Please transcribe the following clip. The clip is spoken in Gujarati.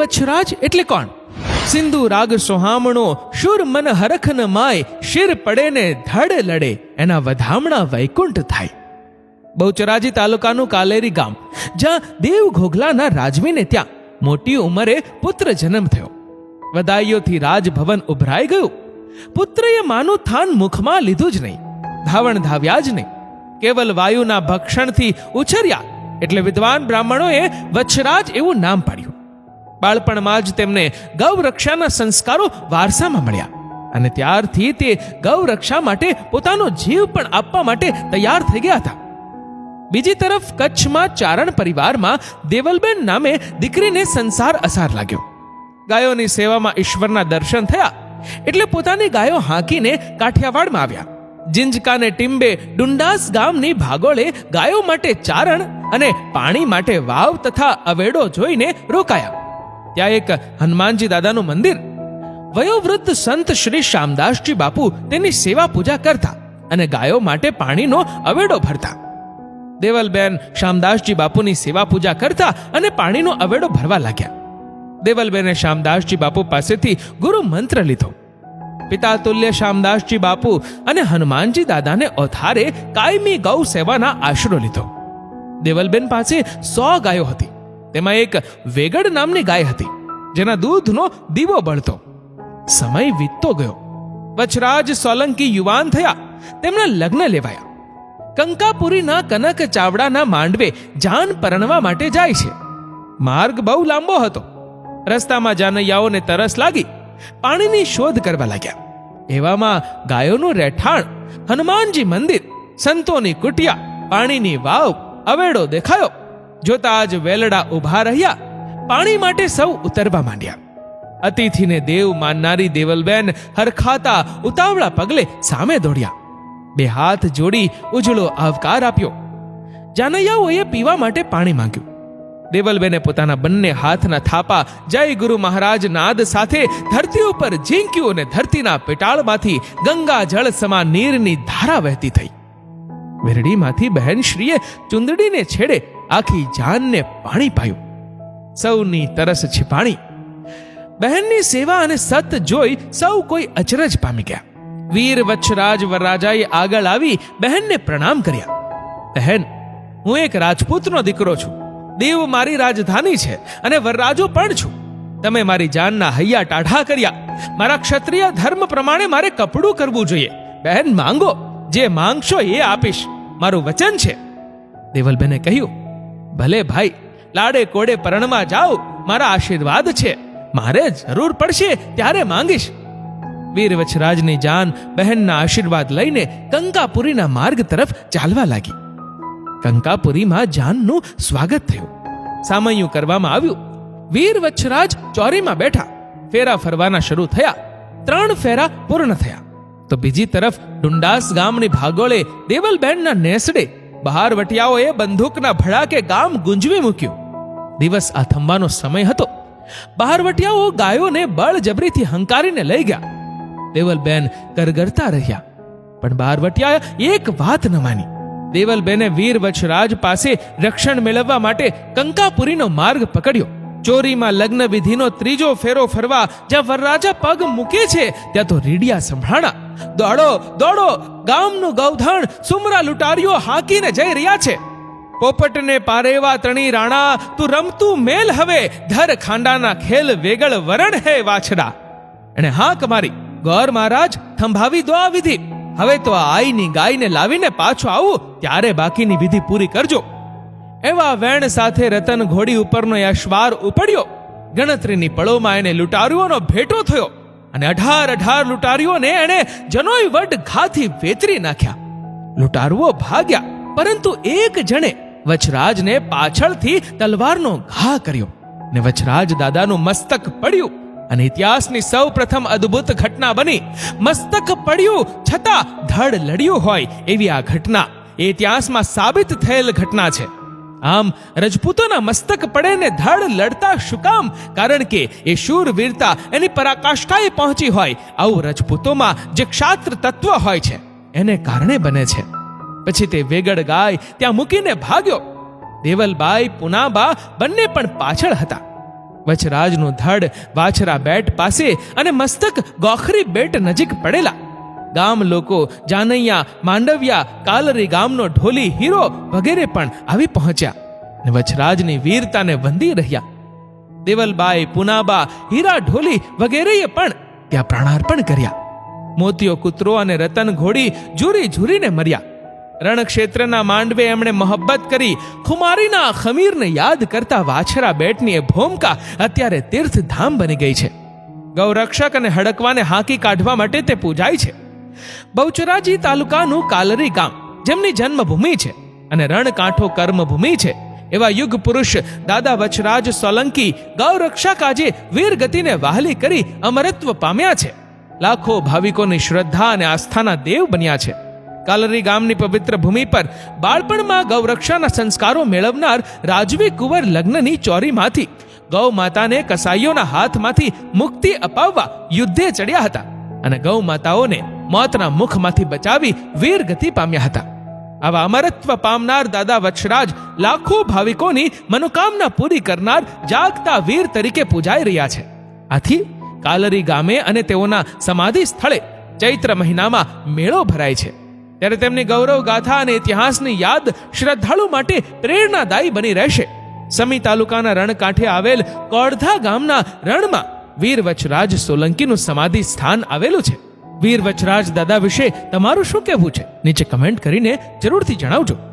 વછરાજ એટલે કોણ? સિંધુ રાગ સોહામણો, શુર મન હરખન માય, શિર પડે ને ધડ લડે, એના વધામણા વૈકુંઠ થાય. બહુચરાજી તાલુકાનું કાલેરી ગામ, જ્યાં દેવ ઘોઘલાના રાજવીને ત્યાં મોટી ઉંમરે પુત્ર જન્મ થયો. વધાઈઓથી રાજભવન ઉભરાઈ ગયું. પુત્રએ માનું થાન મુખમાં લીધું જ નહીં. ધાવણ ધાવ્યા જ નહીં. કેવલ વાયુના ભક્ષણથી ઉછર્યા. એટલે વિદ્વાન બ્રાહ્મણોએ વચ્છરાજ એવું નામ પાડ્યું. બાળપણમાં જ તેમને ગૌરક્ષાના સંસ્કારો વારસામાં મળ્યા. અને ત્યારથી તે ગૌરક્ષા માટે પોતાનો જીવ પણ આપવા માટે તૈયાર થઈ ગયા હતા. બીજી તરફ કચ્છમાં ચારણ પરિવારમાં દેવલબેન નામે દીકરીને સંસાર અસાર લાગ્યો. ગાયોની સેવામાં ઈશ્વરના દર્શન થયા. એટલે પોતાની ગાયો હાંકીને કાઠિયાવાડમાં આવ્યા. જિંજકાને ટીંબે ડુંડાસ ગામની ભાગોળે ગાયો માટે ચારણ અને પાણી માટે વાવ તથા અવેડો જોઈને રોકાયા. ત્યાં એક હનુમાનજી દાદાનું મંદિર. વયોવૃદ્ધ સંત શ્રી શ્યામદાસજી બાપુ તેની સેવા પૂજા કરતા અને ગાયો માટે પાણીનો અવેડો ભરતા. દેવલબેન શ્યામદાસજી બાપુની સેવા પૂજા કરતા અને પાણીનો અવેડો ભરવા લાગ્યા. દેવલબેને શ્યામદાસજી બાપુ પાસેથી ગુરુ મંત્ર લીધો. પિતા તુલ્ય શ્યામદાસજી બાપુ અને હનુમાનજી દાદાને ઓથારે કાયમી ગૌ સેવાના આશરો લીધો. દેવલબેન પાસે સો ગાયો હતી. તેમાં એક વેગડ નામની ગાય હતી, જેના દૂધનો દીવો બળતો. સમય વીતતો ગયો. વચરાજ સોલંકી યુવાન થયા, તેમના લગ્ન લેવાયા. કંકાપુરીના કનક ચાવડાના માંડવે જાન પરણવા માટે જાય છે. માર્ગ બહુ લાંબો હતો. રસ્તામાં જાનૈયાઓને તરસ લાગી, પાણીની શોધ કરવા લાગ્યા. એવામાં ગાયોનું રહેઠાણ, હનુમાનજી મંદિર, સંતોની કુટિયા, પાણીની વાવ, અવેડો દેખાયો. જોતા જ વેલડા ઊભા રહ્યા, પાણી માટે સૌ ઉતરવા માંડ્યા. અતિથિને દેવ માનનારી દેવલબેન હરખાતા ઉતાવળા પગલે સામે દોડ્યા. બે હાથ જોડી ઉજળો આવકાર આપ્યો. જાનૈયાઓએ પીવા માટે પાણી માંગ્યું. દેવલબેને પોતાના બંને હાથના થાપા જય ગુરુ મહારાજ નાદ સાથે ધરતી ઉપર ઝીંક્યું અને ધરતીના પેટાળમાંથી ગંગા જળ સમાન નીરની ધારા વહેતી થઈ. વેરડીમાંથી બહેન શ્રીએ ચુંદડીને છેડે આખી જાનને પાણી પાયું. સૌની તરસ છે પાણી બહેનની સેવા અને સત જોઈ સૌ કોઈ અચરજ પામી ગયા. વીર વચ્છરાજ વરરાજાએ આગળ આવી બહેનને પ્રણામ કર્યા. બહેન, હું એક રાજપૂતનો દીકરો છું. દેવ મારી રાજધાની છે અને વરરાજો પણ છું. તમે મારી જાનના હૈયા ટાઢા કર્યા. મારા ક્ષત્રિય ધર્મ પ્રમાણે મારે કપડું કરવું જોઈએ. બહેન, માંગો. જે માંગશો એ આપીશ. મારું વચન છે. દેવલબેને કહ્યું ભલે ભાઈ, લાડે કોડે પરણમાં જાઓ, મારા આશીર્વાદ છે. મારે જરૂર પડશે ત્યારે માંગીશ. વીરવચરાજની જાન બહેનના આશીર્વાદ લઈને કંકાપુરીના માર્ગ તરફ ચાલવા લાગી. કંકાપુરીમાં જાનનું સ્વાગત થયું. સામયું કરવામાં આવ્યું. વીરવચ્છરાજ ચોરીમાં બેઠા. ફેરા ફરવાના શરૂ થયા. ત્રણ ફેરા પૂર્ણ થયા. તો બીજી તરફ ડુંડાસ ગામની ભાગોળે દેવલબેનના નેસડે બહાર વટિયાઓએ બંદૂકના ભડાકે ગામ ગુંજવી મૂક્યું. દિવસ આ થંભાનો સમય હતો. બહારવટિયાઓ ગાયોને બળજબરીથી હંકારીને લઈ ગયા. દેવલબેન કરગરતા રહ્યા. પણ બહારવટિયાએ એક વાત ન માની. દેવલબેને વીર વચરાજ પાસે રક્ષણ મેળવવા માટે કંકાપુરીનો માર્ગ પકડ્યો. ચોરીમાં લગ્ન વિધિનો ત્રીજો ફેરો ફરવા જ્યાં વરરાજા પગ મૂકે છે, ત્યાં તો રીડિયા સંભળાણા. દોડો દોડો, ગામનું ગૌધણ, સુમરા લૂંટારીઓ હાંકીને જઈ રહ્યા છે. પોપટને પારેવા તણી રાણા, તું રમતું મેલ હવે, ધર ખાંડાના ખેલ વેગળ વરણ હે વાછડા. એણે હાંક મારી, ગોર મહારાજ, થંભાવી દો આ વિધિ. હવે તો આ આઈની ગાયને લાવીને પાછો આવું, ત્યારે બાકીની વિધિ પૂરી કરજો. એવા વેણ સાથે રતન ઘોડી ઉપરનો અશ્વાર ઉપડ્યો. ગણતરીની પળોમાં એને લૂંટારીઓનો ભેટો થયો અને અઢાર અઢાર લૂંટારીઓને એણે જનોઈ વડ ઘાથી વેતરી નાખ્યા. લૂંટારુઓ ભાગ્યા, પરંતુ એક જણે વચરાજને પાછળથી તલવારનો ઘા કર્યો ને વચરાજ દાદાનું મસ્તક પડ્યું અને ઇતિહાસની સૌ પ્રથમ અદ્ભુત ઘટના બની. મસ્તક પડ્યું છતાં ધડ લડ્યું હોય એવી આ ઘટના ઇતિહાસમાં સાબિત થયેલ ઘટના છે. આમ રજપૂતોના મસ્તક પડે ને ધડ લડતા શું કામ કારણ કે એ શૂરવીરતા એની પરાકાષ્ઠાએ પહોંચી હોય આવું રજપૂતોમાં જે ક્ષાત્ર તત્વ હોય છે, એને કારણે બને છે. પછી તે વેગડ ગાય ત્યાં મૂકીને ભાગ્યો. દેવલબાઈ, પુનાબા બંને પણ પાછળ હતા. વચરાજનું ધડ વાછરા બેટ પાસે અને મસ્તક ગોખરી બેટ નજીક પડેલા. ગામ લોકો જાનૈયા, માંડવિયા, કાલરી ગામનો ઢોલી, હીરો વગેરે પણ આવી પહોંચ્યા ને વચરાજની વીરતાને વંદી રહ્યા. દેવલબાઈ, પુનાબા, હીરા ઢોલી વગેરેએ પણ ત્યાં પ્રાણાર્પણ કર્યા. મોતીઓ, કૂતરો અને રતન ઘોડી ઝૂરી ઝૂરીને મર્યા. રણક્ષેત્રના માંડવે એમણે મોહબ્બત કરી ખુમારીના ખમીરને યાદ કરતા વાછરા બેટની એ ભૂમકા અત્યારે તીર્થધામ બની ગઈ છે. ગૌરક્ષક અને હડકવાને હાંકી કાઢવા માટે તે પૂજાય છે. બહુચરાજી તાલુકાનું કાલરી ગામ, જેમની જન્મભૂમિ છે અને રણકાંઠો કર્મભૂમિ છે. એવા યુગ પુરુષ દાદા વચરાજ સોલંકી ગૌરક્ષા કાજે વીર ગતિને વહાલી કરી અમરત્વ પામ્યા છે. લાખો ભાવિકોની શ્રદ્ધા અને આસ્થાના દેવ બન્યા છે. કાલરી ગામની પવિત્ર ભૂમિ પર બાળપણમાં ગૌરક્ષાના સંસ્કારો મેળવનાર રાજવી કુંવર લગ્નની ચોરીમાંથી ગૌ માતાને કસાઈઓના હાથમાંથી મુક્તિ અપાવવા યુદ્ધે ચડ્યા હતા અને ગૌ માતાઓને મોતના મુખમાંથી બચાવી વીર ગતિ પામ્યા હતા. આવા અમરત્વ પામનાર દાદા વત્સરાજ લાખો ભાવિકોની મનોકામના પૂરી કરનાર જાગતા વીર તરીકે પૂજાઈ રહ્યા છે. આથી કાલરી ગામે અને તેઓના સમાધિ સ્થળે ચૈત્ર મહિનામાં મેળો ભરાય છે. ત્યારે તેમની ગૌરવ ગાથા અને ઇતિહાસની યાદ શ્રદ્ધાળુ માટે પ્રેરણાદાયી બની રહેશે. સમી તાલુકાના રણકાંઠે આવેલ કોડધા ગામના રણમાં વીર વચરાજ સોલંકીનું સમાધિ સ્થાન આવેલું છે. વીર વચરાજ દાદા વિશે તમારું શું કહેવું છે? નીચે કમેન્ટ કરીને જરૂરથી જણાવજો.